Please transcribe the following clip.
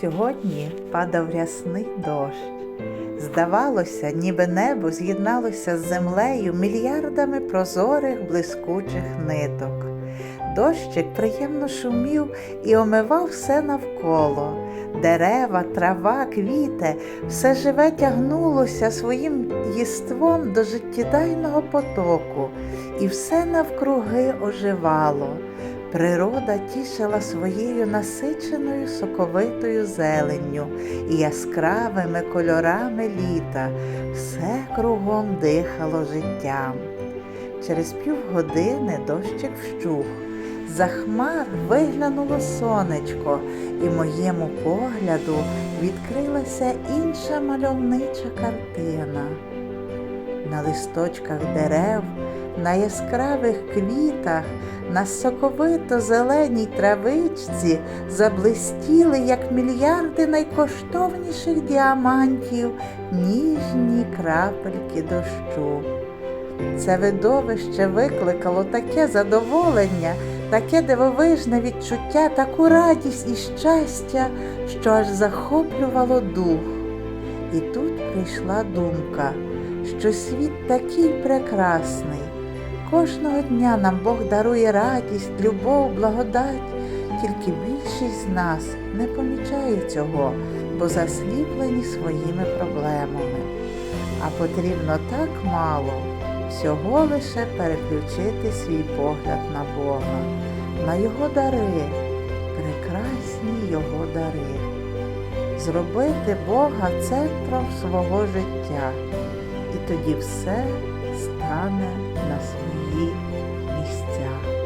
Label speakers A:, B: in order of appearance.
A: Сьогодні падав рясний дощ. Здавалося, ніби небо з'єдналося з землею мільярдами прозорих блискучих ниток. Дощик приємно шумів і омивав все навколо. Дерева, трава, квіти, все живе тягнулося своїм єством до життєдайного потоку, і все навкруги оживало. Природа тішила своєю насиченою соковитою зеленню і яскравими кольорами літа, все кругом дихало життям. Через півгодини дощик вщух. За хмар виглянуло сонечко, і моєму погляду відкрилася інша мальовнича картина. На листочках дерев, на яскравих квітах, на соковито зеленій травичці заблистіли, як мільярди найкоштовніших діамантів, ніжні крапельки дощу. Це видовище викликало таке задоволення, таке дивовижне відчуття, таку радість і щастя, що аж захоплювало дух. І тут прийшла думка, що світ такий прекрасний. Кожного дня нам Бог дарує радість, любов, благодать, тільки більшість з нас не помічає цього, бо засліплені своїми проблемами. А потрібно так мало всього лише переключити свій погляд на Бога, на Його дари, прекрасні Його дари, зробити Бога центром свого життя, і тоді все стане на miejsca